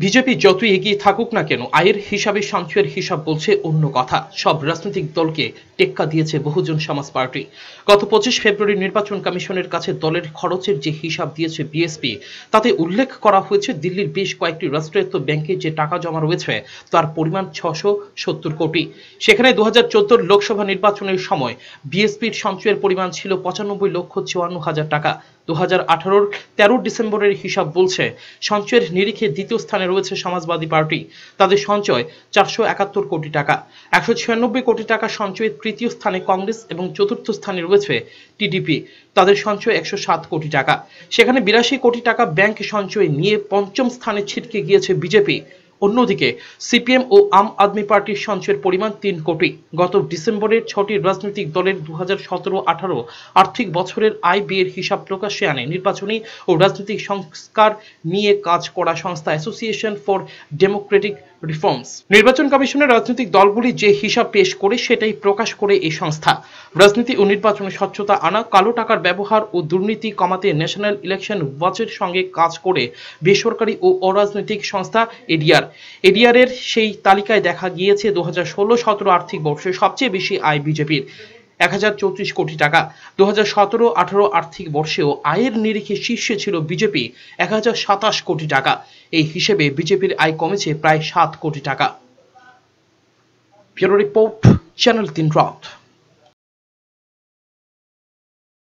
BJP যতই এগিয়ে থাকুক না কেন, আয়ের হিসাবে সঞ্চয়ের হিসাব বলছে অন্য কথা। সব রাজনৈতিক দলকে টেক্কা দিয়েছে বহুজন সমাজ পার্টি। গত পঁচিশ ফেব্রুয়ারি নির্বাচন কমিশনের কাছে দলের খরচের যে হিসাব দিয়েছে বিএসপি, তাতে উল্লেখ করা হয়েছে দিল্লির বেশ কয়েকটি রাষ্ট্রায়ত্ত ব্যাংকে যে টাকা জমা রয়েছে, তার পরিমাণ ছশো সত্তর কোটি। সেখানে দু হাজার লোকসভা নির্বাচনের সময় বিএসপির সঞ্চয়ের পরিমাণ ছিল পঁচানব্বই লক্ষ চুয়ান্ন হাজার টাকা। দু হাজার আঠারোর তেরো ডিসেম্বরের হিসাব বলছে, সঞ্চয়ের নিরিখে দ্বিতীয় স্থানে রয়েছে সমাজবাদী পার্টি। তাদের সঞ্চয় চারশো একাত্তর কোটি টাকা। একশো ছিয়ানব্বই কোটি টাকা সঞ্চয়ের তৃতীয় স্থানে কংগ্রেস এবং চতুর্থ স্থানে রয়েছে টিডিপি তাদের সঞ্চয় একশো সাত কোটি টাকা। সেখানে বিরাশি কোটি টাকা ব্যাংক সঞ্চয় নিয়ে পঞ্চম স্থানে ছিটকে গিয়েছে বিজেপি। অন্যদিকে, সিপিএম ও আম আদমি পার্টির সঞ্চয়ের পরিমাণ তিন কোটি। গত ডিসেম্বরের ছটি রাজনৈতিক দলের দু হাজার সতেরো আঠারো আর্থিক বছরের আয় ব্যয়ের হিসাব প্রকাশে আনে। নির্বাচনী ও রাজনৈতিক সংস্কার নিয়ে কাজ করা সংস্থা অ্যাসোসিয়েশন ফর ডেমোক্রেটিক রিফর্মস নির্বাচন কমিশনের রাজনৈতিক দলগুলি যে হিসাব পেশ করে সেটাই প্রকাশ করে এই সংস্থা। রাজনীতি ও নির্বাচনে স্বচ্ছতা আনা, কালো টাকার ব্যবহার ও দুর্নীতি কমাতে ন্যাশনাল ইলেকশন ওয়াচের সঙ্গে কাজ করে বেসরকারি ও অরাজনৈতিক সংস্থা এডিআর। এডিআর-এর সেই তালিকায় দেখা গিয়েছে দু হাজার ষোলো সতেরো আর্থিক বর্ষে সবচেয়ে বেশি আয় বিজেপির। এক হাজার চৌত্রিশ কোটি টাকা। দু হাজার সতেরো, আঠারো আর্থিক বর্ষেও আয়ের নিরিখে শীর্ষে ছিল বিজেপি, এক হাজার সাতাশ কোটি টাকা। এই হিসেবে বিজেপির আয় কমেছে প্রায় সাত কোটি টাকা। রিপোর্ট, চ্যানেল তিন রাত